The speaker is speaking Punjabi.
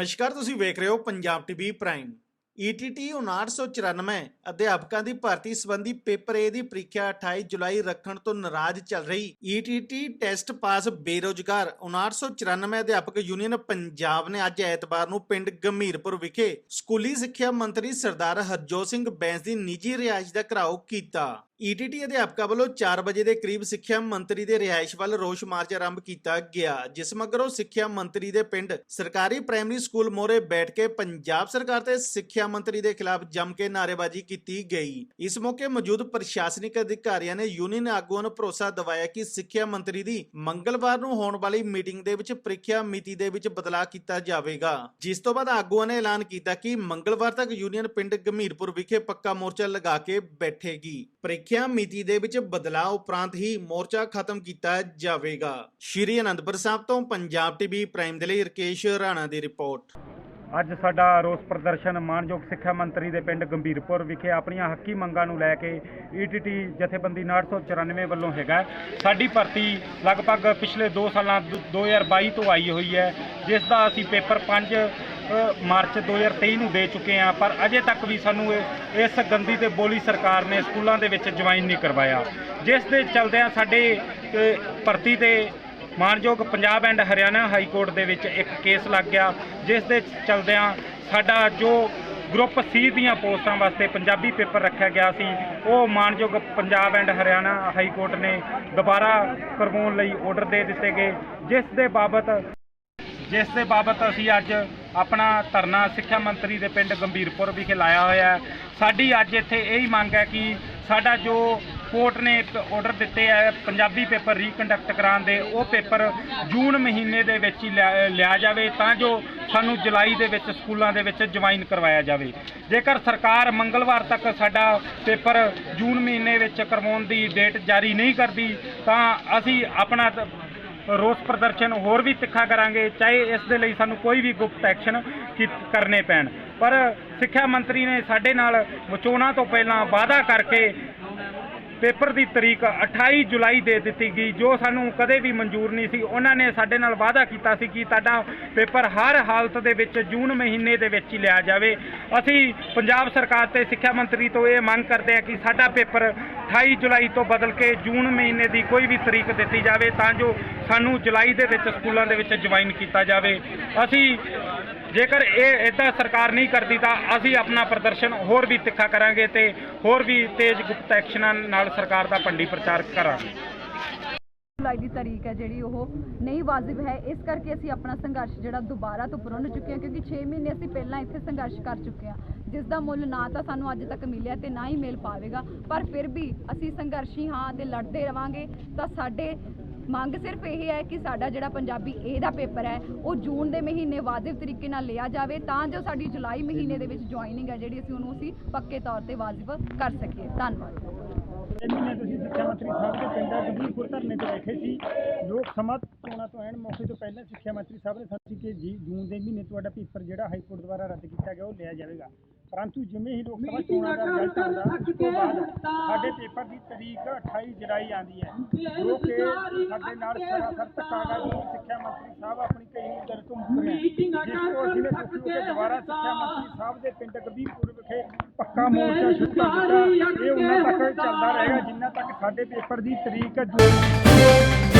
ਨਮਸਕਾਰ, ਤੁਸੀਂ ਵੇਖ ਰਹੇ ਹੋ Punjab TV prime. E ETT 994 ਅਧਿਆਪਕਾਂ ਦੀ ਭਰਤੀ ਸੰਬੰਧੀ ਪੇਪਰ A ਦੀ ਪ੍ਰੀਖਿਆ 28 ਜੁਲਾਈ ਰੱਖਣ ਤੋਂ ਨਾਰਾਜ਼ ਚੱਲ ਰਹੀ ETT ਟੈਸਟ ਪਾਸ ਬੇਰੋਜ਼ਗਾਰ। 994 ਅਧਿਆਪਕ ਯੂਨੀਅਨ ਪੰਜਾਬ ਨੇ ਅੱਜ ਐਤਵਾਰ ਨੂੰ ਪਿੰਡ ਗੰਭੀਰਪੁਰ ਵਿਖੇ ਸਕੂਲੀ ਸਿੱਖਿਆ ਮੰਤਰੀ ਸਰਦਾਰ ਹਰਜੋਤ ਸਿੰਘ ਬੈਂਸ ਦੀ ਨਿੱਜੀ ਰਿਹਾਇਸ਼ ਦਾ ਘਰਾਓ ਕੀਤਾ। ETT ਅਧਿਆਪਕਾਂ ਵੱਲੋਂ 4 ਵਜੇ ਦੇ ਕਰੀਬ ਸਿੱਖਿਆ ਮੰਤਰੀ ਦੇ ਰਿਹਾਇਸ਼ ਵੱਲ ਰੋਸ ਮਾਰਚ ਆਰੰਭ ਕੀਤਾ ਗਿਆ, ਜਿਸ ਮਗਰੋਂ ਸਿੱਖਿਆ ਮੰਤਰੀ ਦੇ ਪਿੰਡ ਸਰਕਾਰੀ ਪ੍ਰਾਇਮਰੀ ਸਕੂਲ ਮੋਰੇ ਬੈਠ ਕੇ ਪੰਜਾਬ ਸਰਕਾਰ ਤੇ ਸਿੱਖਿਆ ਮੰਤਰੀ ਦੇ ਖਿਲਾਫ ਜੰਮ ਕੇ ਨਾਅਰੇਬਾਜ਼ੀ ਕੀਤੀ ਗਈ। ਇਸ ਮੌਕੇ ਮੌਜੂਦ ਪ੍ਰਸ਼ਾਸਨਿਕ ਅਧਿਕਾਰੀਆਂ ਨੇ ਯੂਨੀਅਨ ਆਗੂਆਂ ਨੂੰ ਭਰੋਸਾ ਦਿਵਾਇਆ ਕਿ ਸਿੱਖਿਆ ਮੰਤਰੀ ਦੀ ਮੰਗਲਵਾਰ ਨੂੰ ਹੋਣ ਵਾਲੀ ਮੀਟਿੰਗ ਦੇ ਵਿੱਚ ਪ੍ਰੀਖਿਆ ਮਿਤੀ ਦੇ ਵਿੱਚ ਬਦਲਾਅ ਕੀਤਾ ਜਾਵੇਗਾ। ਜਿਸ ਤੋਂ ਬਾਅਦ ਆਗੂਆਂ ਨੇ ਐਲਾਨ ਕੀਤਾ ਕਿ ਮੰਗਲਵਾਰ ਤੱਕ ਯੂਨੀਅਨ ਪਿੰਡ ਗੰਭੀਰਪੁਰ ਵਿਖੇ ਪੱਕਾ ਮੋਰਚਾ ਲਗਾ ਕੇ ਬੈਠੇਗੀ। ਪ੍ਰੀਖਿਆ ਮਿਤੀ ਦੇ ਵਿੱਚ ਬਦਲਾਅ ਉਪਰੰਤ ਹੀ ਮੋਰਚਾ ਖਤਮ ਕੀਤਾ ਜਾਵੇਗਾ। ਸ਼੍ਰੀ ਅਨੰਦਪੁਰ ਸਾਹਿਬ ਤੋਂ ਪੰਜਾਬ ਟੀਵੀ ਪ੍ਰਾਈਮ ਦੇ ਲਈ ਰਕੇਸ਼ ਰਾਣਾ ਦੀ ਰਿਪੋਰਟ। ਅੱਜ ਸਾਡਾ ਰੋਸ ਪ੍ਰਦਰਸ਼ਨ ਮਾਨਯੋਗ ਸਿੱਖਿਆ ਮੰਤਰੀ ਦੇ ਪਿੰਡ ਗੰਭੀਰਪੁਰ ਵਿਖੇ ਆਪਣੀਆਂ ਹੱਕੀ ਮੰਗਾਂ ਨੂੰ ਲੈ ਕੇ ਈਟੀਟੀ ਜਥੇਬੰਦੀ 994 ਵੱਲੋਂ ਹੈਗਾ ਸਾਡੀ ਭਰਤੀ ਲਗਭਗ ਪਿਛਲੇ 2 ਸਾਲਾਂ, ਦ- 2022 ਤੋਂ ਆਈ ਹੋਈ ਹੈ, ਜਿਸ ਦਾ ਅਸੀਂ ਪੇਪਰ 5 ਮਾਰਚ 2023 ਨੂੰ ਦੇ ਚੁੱਕੇ ਹਾਂ, ਪਰ ਅਜੇ ਤੱਕ ਵੀ ਸਾਨੂੰ ਇਸ ਗੰਦੀ ਤੇ ਬੋਲੀ ਸਰਕਾਰ ਨੇ ਸਕੂਲਾਂ ਦੇ ਵਿੱਚ ਜੁਆਇਨ ਨਹੀਂ ਕਰਵਾਇਆ। ਜਿਸ ਦੇ ਚਲਦਿਆਂ ਸਾਡੇ ਭਰਤੀ ਤੇ ਮਾਨਯੋਗ Punjab and Haryana high court ਦੇ ਵਿੱਚ ਇੱਕ ਕੇਸ ਲੱਗ ਗਿਆ। ਜਿਸ ਦੇ ਚਲਦਿਆਂ ਸਾਡਾ ਜੋ ਗਰੁੱਪ ਸੀ ਦੀਆਂ ਪੋਸਟਾਂ ਵਾਸਤੇ ਪੰਜਾਬੀ ਪੇਪਰ ਰੱਖਿਆ ਗਿਆ ਸੀ, ਉਹ ਮਾਨਯੋਗ Punjab and Haryana high court ਨੇ ਦੁਬਾਰਾ ਕਰਵਾਉਣ ਲਈ ਆਰਡਰ ਦੇ ਦਿੱਤੇ ਗਏ। ਜਿਸ ਦੇ ਬਾਬਤ, ਜਿਸ ਦੇ ਬਾਬਤ ਅਸੀਂ ਅੱਜ ਆਪਣਾ ਧਰਨਾ ਸਿੱਖਿਆ ਮੰਤਰੀ ਦੇ ਪਿੰਡ ਗੰਭੀਰਪੁਰ ਵਿਖੇ ਲਾਇਆ ਹੋਇਆ ਹੈ। ਸਾਡੀ ਅੱਜ ਇੱਥੇ ਇਹੀ ਮੰਗ ਹੈ ਕਿ ਸਾਡਾ ਜੋ ਕੋਰਟ ਨੇ ਆਰਡਰ ਦਿੱਤੇ ਹੈ ਪੰਜਾਬੀ ਪੇਪਰ ਰੀਕੰਡਕਟ ਕਰਾਉਣ ਦੇ, ਉਹ ਪੇਪਰ ਜੂਨ ਮਹੀਨੇ ਦੇ ਵਿੱਚ ਹੀ ਲਿਆ ਲਿਆ ਜਾਵੇ ਤਾਂ ਜੋ ਸਾਨੂੰ ਜੁਲਾਈ ਦੇ ਵਿੱਚ ਸਕੂਲਾਂ ਦੇ ਵਿੱਚ ਜੁਆਇਨ ਕਰਵਾਇਆ ਜਾਵੇ। ਜੇਕਰ ਸਰਕਾਰ ਮੰਗਲਵਾਰ ਤੱਕ ਸਾਡਾ ਪੇਪਰ ਜੂਨ ਮਹੀਨੇ ਵਿੱਚ ਕਰਵਾਉਣ ਦੀ ਡੇਟ ਜਾਰੀ ਨਹੀਂ ਕਰਦੀ, ਤਾਂ ਅਸੀਂ ਆਪਣਾ ਰੋਸ ਪ੍ਰਦਰਸ਼ਨ ਹੋਰ ਵੀ ਤਿੱਖਾ ਕਰਾਂਗੇ, ਚਾਹੇ ਇਸ ਦੇ ਲਈ ਸਾਨੂੰ ਕੋਈ ਵੀ ਗੁਪਤ ਐਕਸ਼ਨ ਕੀ- ਕਰਨੇ ਪੈਣ। ਪਰ ਸਿੱਖਿਆ ਮੰਤਰੀ ਨੇ ਸਾਡੇ ਨਾਲ ਵਿਚੋਣਾਂ ਤੋਂ ਪਹਿਲਾਂ ਵਾਅਦਾ ਕਰਕੇ ਪੇਪਰ ਦੀ ਤਰੀਕ 28 ਜੁਲਾਈ ਦੇ ਦਿੱਤੀ ਗਈ, ਜੋ ਸਾਨੂੰ ਕਦੇ ਵੀ ਮਨਜ਼ੂਰ ਨਹੀਂ ਸੀ। ਉਹਨਾਂ ਨੇ ਸਾਡੇ ਨਾਲ ਵਾਅਦਾ ਕੀਤਾ ਸੀ ਕਿ ਤੁਹਾਡਾ ਪੇਪਰ ਹਰ ਹਾਲਤ ਦੇ ਵਿੱਚ ਜੂਨ ਮਹੀਨੇ ਦੇ ਵਿੱਚ ਹੀ ਲਿਆ ਜਾਵੇ। ਅਸੀਂ ਪੰਜਾਬ ਸਰਕਾਰ ਤੇ ਸਿੱਖਿਆ ਮੰਤਰੀ ਤੋਂ ਇਹ ਮੰਗ ਕਰਦੇ ਹਾਂ ਕਿ ਸਾਡਾ ਪੇਪਰ 28 ਜੁਲਾਈ ਤੋਂ ਬਦਲ ਕੇ ਜੂਨ ਮਹੀਨੇ ਦੀ ਕੋਈ ਵੀ ਤਰੀਕ ਦਿੱਤੀ ਜਾਵੇ, ਤਾਂ ਜੋ ਸਾਨੂੰ ਜੁਲਾਈ ਦੇ ਵਿੱਚ ਸਕੂਲਾਂ ਦੇ ਵਿੱਚ ਜੁਆਇਨ ਕੀਤਾ ਜਾਵੇ। ਅਸੀਂ ਜੇਕਰ ਇਹ ਇਦਾਂ ਸਰਕਾਰ ਨਹੀਂ ਕਰਦੀ ਤਾਂ ਅਸੀਂ ਆਪਣਾ ਪ੍ਰਦਰਸ਼ਨ ਹੋਰ ਵੀ ਤਿੱਖਾ ਕਰਾਂਗੇ ਤੇ ਹੋਰ ਵੀ ਤੇਜ਼ ਗੁਪਤ ਐਕਸ਼ਨਾਂ ਨਾਲ ਸਰਕਾਰ ਦਾ ਭੰਡੀ ਪ੍ਰਚਾਰ ਕਰਾਂਗੇ। ਜੁਲਾਈ ਦੀ ਤਾਰੀਖ ਹੈ ਜਿਹੜੀ ਉਹ ਨਹੀਂ ਵਾਜਿਬ ਹੈ। ਇਸ ਕਰਕੇ ਅਸੀਂ ਆਪਣਾ ਸੰਘਰਸ਼ ਜਿਹੜਾ ਦੁਬਾਰਾ ਤੋਂ ਪੁਰਨ ਚੁੱਕੇ ਹਾਂ, ਕਿਉਂਕਿ 6 ਮਹੀਨੇ ਅਸੀਂ ਪਹਿਲਾਂ ਇੱਥੇ ਸੰਘਰਸ਼ ਕਰ ਚੁੱਕੇ ਹਾਂ। ਜਿਸ ਦਾ ਮੁੱਲ ਨਾ ਤਾਂ ਸਾਨੂੰ ਅੱਜ ਤੱਕ ਮਿਲਿਆ ਤੇ ਨਾ ਹੀ ਮਿਲ ਪਾਵੇਗਾ। ਪਰ ਫਿਰ ਵੀ ਅਸੀਂ ਸੰਘਰਸ਼ੀ ਹਾਂ ਤੇ ਲੜਦੇ ਰਵਾਂਗੇ ਤਾਂ ਸਾਡੇ ਮੰਗ ਸਿਰਫ ਇਹ ਹੈ ਕਿ ਸਾਡਾ ਜਿਹੜਾ ਪੰਜਾਬੀ ਏ ਦਾ ਪੇਪਰ ਹੈ, ਉਹ ਜੂਨ ਦੇ ਮਹੀਨੇ ਵਾਜਿਬ ਤਰੀਕੇ ਨਾਲ ਲਿਆ ਜਾਵੇ, ਤਾਂ ਜੋ ਸਾਡੀ ਜੁਲਾਈ ਮਹੀਨੇ ਦੇ ਵਿੱਚ ਜੁਆਇਨਿੰਗ ਹੈ ਜਿਹੜੀ ਅਸੀਂ ਉਹਨੂੰ ਅਸੀਂ ਪੱਕੇ ਤੌਰ ਤੇ ਵਾਜਿਬ ਕਰ ਸਕੀਏ। ਧੰਨਵਾਦ। ਮਹੀਨੇ ਤੁਸੀਂ ਸਿੱਖਿਆ ਮੰਤਰੀ ਸਾਹਿਬ ਦੇ ਪਿੰਡ ਗੰਭੀਰਪੁਰ ਧਰਨੇ ਤੇ ਬੈਠੇ ਸੀ। ਲੋਕ ਸਭਾ ਚੋਣਾਂ ਤੋਂ ਐਨ ਮੌਕੇ ਤੋਂ ਪਹਿਲਾਂ ਸਿੱਖਿਆ ਮੰਤਰੀ ਸਾਹਿਬ ਨੇ ਸਾਨੂੰ ਕਿ ਜੀ, ਜੂਨ ਦੇ ਮਹੀਨੇ ਤੁਹਾਡਾ ਪੇਪਰ ਜਿਹੜਾ ਹਾਈ ਕੋਰਟ ਦੁਆਰਾ ਰੱਦ ਕੀਤਾ ਗਿਆ, ਉਹ ਲਿਆ ਜਾਵੇਗਾ। ਪਰੰਤੂ ਜਿਵੇਂ ਹੀ ਲੋਕ ਸਭਾ ਚੋਣਾਂ ਦਾ ਰਿਜ਼ਲਟ ਆਉਂਦਾ ਉਸ ਤੋਂ ਬਾਅਦ ਸਾਡੇ ਪੇਪਰ ਦੀ ਤਰੀਕ 28 ਜੁਲਾਈ ਆਂਦੀ ਹੈ। ਜੋ ਕਿ ਸਾਡੇ ਨਾਲ ਸਰਾਸਰ ਧੱਕਾਗਾ ਜੀ ਸਿੱਖਿਆ ਮੰਤਰੀ ਸਾਹਿਬ ਆਪਣੀ ਕਈ ਦਰ ਤੋਂ ਮੁੱਕਰ ਰਹੇ ਜਿਸ ਤੋਂ ਅਸੀਂ ਨੇ ਦੁਖੀ ਹੋ ਕੇ ਦੁਬਾਰਾ ਸਿੱਖਿਆ ਮੰਤਰੀ ਸਾਹਿਬ ਦੇ ਪਿੰਡ ਗੰਭੀਰਪੁਰ ਵਿਖੇ ਪੱਕਾ ਮੋਰਚਾ ਸ਼ੁਰੂ ਕਰ ਦਿੱਤਾ। ਇਹ ਉਹਨਾਂ ਤੱਕ ਚੱਲਦਾ ਰਹੇਗਾ ਜਿੰਨਾ ਤੱਕ ਸਾਡੇ ਪੇਪਰ ਦੀ ਤਰੀਕ ਜੂਨ